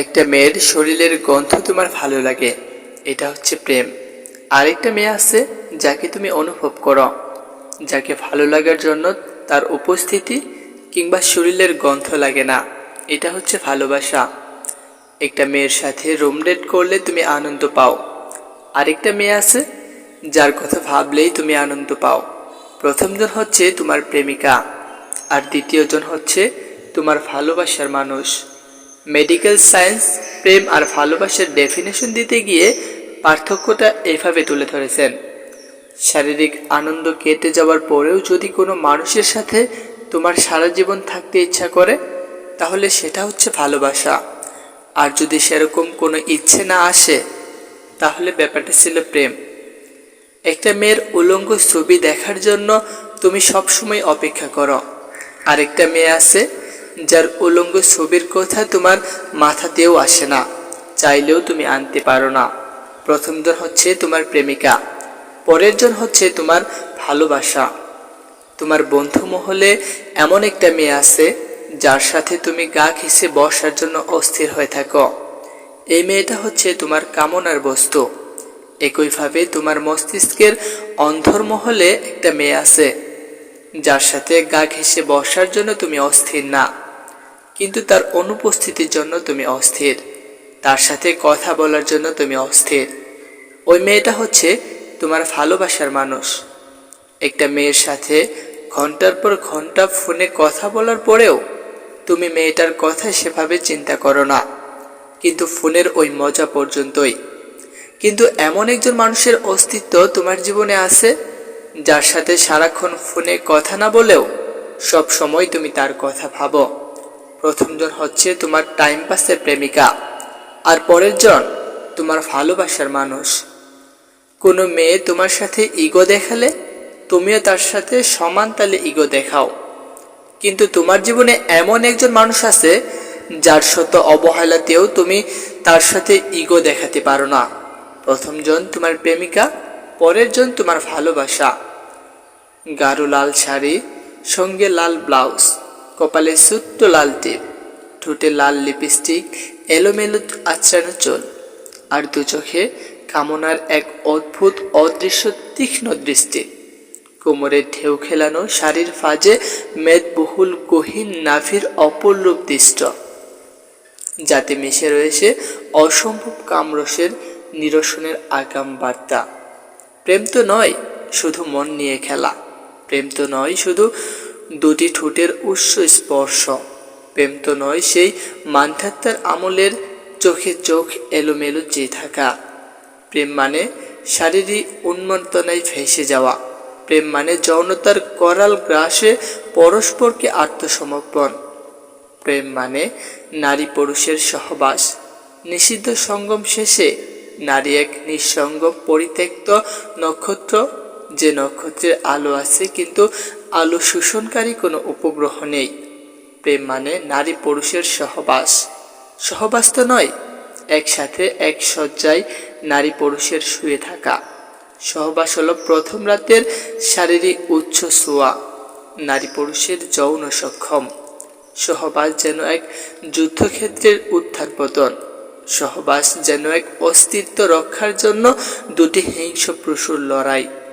একটা মেয়ের শরীরের গন্ধ তোমার ভালো লাগে, এটা হচ্ছে প্রেম। আরেকটা মেয়ে আছে যাকে তুমি অনুভব করো, যাকে ভালো লাগার জন্য তার উপস্থিতি কিংবা শরীরের গন্ধ লাগে না, এটা হচ্ছে ভালোবাসা। একটা মেয়ের সাথে রুম ডেট করলে তুমি আনন্দ পাও। আরেকটা মেয়ে আছে যার কথা ভাবলেই তুমি আনন্দ পাও। প্রথমজন হচ্ছে তোমার প্রেমিকা, আর দ্বিতীয়জন হচ্ছে তোমার ভালোবাসার মানুষ। মেডিকেল সায়েন্স প্রেম আর ভালোবাসার ডেফিনেশন দিতে গিয়ে পার্থক্যটা এইভাবে তুলে ধরেছেন শারীরিক আনন্দ কেটে যাওয়ার পরেও যদি কোনো মানুষের সাথে তোমার সারা জীবন থাকতে ইচ্ছা করে, তাহলে সেটা হচ্ছে ভালোবাসা। আর যদি সেরকম কোনো ইচ্ছে না আসে, তাহলে ব্যাপারটা ছিল প্রেম। একটা মেয়ের উলঙ্গ ছবি দেখার জন্য তুমি সবসময় অপেক্ষা করো। আরেকটা মেয়ে আছে যার উলঙ্গ ছবির কথা তোমার মাথাতেও আসে না, চাইলেও তুমি আনতে পারো না। প্রথমজন হচ্ছে তোমার প্রেমিকা, পরের জন হচ্ছে তোমার ভালোবাসা। তোমার বন্ধু মহলে এমন একটা মেয়ে আছে, যার সাথে তুমি গা ঘেঁষে বসার জন্য অস্থির হয়ে থাকো। এই মেয়েটা হচ্ছে তোমার কামনার বস্তু। একইভাবে তোমার মস্তিষ্কের অন্তর্মহলে একটা মেয়ে আছে, যার সাথে গা ঘেঁষে বসার জন্য তুমি অস্থির না। কিন্তু তার অনুপস্থিতির জন্য তুমি অস্থির। তার সাথে কথা বলার জন্য তুমি অস্থির। ওই মেয়েটা হচ্ছে তোমার ভালোবাসার মানুষ। একটা মেয়ের সাথে ঘণ্টার পর ঘণ্টা ফোনে কথা বলার পরেও তুমি মেয়েটার কথা সেভাবে চিন্তা করো না। কিন্তু ফোনের ওই মজা পর্যন্তই। কিন্তু এমন একজন মানুষের অস্তিত্ব তোমার জীবনে আছে, যার সাথে সারাক্ষণ ফোনে কথা না বলেও সব সময় তুমি তার কথা ভাবো। প্রথমজন হচ্ছে তোমার টাইম পাসের প্রেমিকা আর পরের জন তোমার ভালোবাসার মানুষ। কোনো মেয়ে তোমার সাথে ইগো দেখালে তুমিও তার সাথে সমান তালে ইগো দেখাও। কিন্তু তোমার জীবনে এমন একজন মানুষ আছে, যার শত অবহেলাতেও তুমি তার সাথে ইগো দেখাতে পারো না। প্রথমজন তোমার প্রেমিকা পরের জন তোমার ভালোবাসা। গাঢ় লাল শাড়ি, সঙ্গে লাল ব্লাউজ কপালে ছোট্ট লাল টিপ, ঠোঁটে লাল লিপস্টিক, এলোমেলো আচরানো চুল আর দু চোখে কামনার এক অদ্ভুত, অদৃশ্য, তীক্ষ্ণ দৃষ্টি। কোমরে ঢেউ খেলানো শাড়ির ফাজে মেদবহুল গহীন নাভির অপরূপ দৃষ্ট। যাতে মিশে রয়েছে অসম্ভব কামরসের নিরসনের আগাম বার্তা। প্রেম তো নয় শুধু মন নিয়ে খেলা। প্রেম তো নয় শুধু দুটি ঠোঁটের উৎস স্পর্শ। প্রেম তো নয় সেই মানধাত্তার আমলের চোখে চোখ এলোমেলো চেয়ে থাকা। প্রেম মানে শারীরিক উন্মন্তনায় ভেসে যাওয়া। প্রেম মানে যৌনতার করাল গ্রাসে পরস্পরকে আত্মসমর্পণ। প্রেম মানে নারী পুরুষের সহবাস। নিষিদ্ধ সঙ্গম শেষে নারী এক নিঃসঙ্গ পরিত্যক্ত নক্ষত্র। যে নক্ষত্রের আলো আছে কিন্তু আলো শোষণকারী কোনো উপগ্রহ নেই। প্রেম মানে নারী পুরুষের সহবাস। সহবাস তো নয়, একসাথে এক শয্যায় নারী পুরুষের শুয়ে থাকা। সহবাস হলো প্রথম রাতের শারীরিক উচ্চ ছোঁয়া নারী পুরুষের যৌন সক্ষম। সহবাস যেন এক যুদ্ধক্ষেত্রের উত্থান পতন। সহবাস যেন এক অস্তিত্ব রক্ষার জন্য দুটি হিংস্র লড়াই।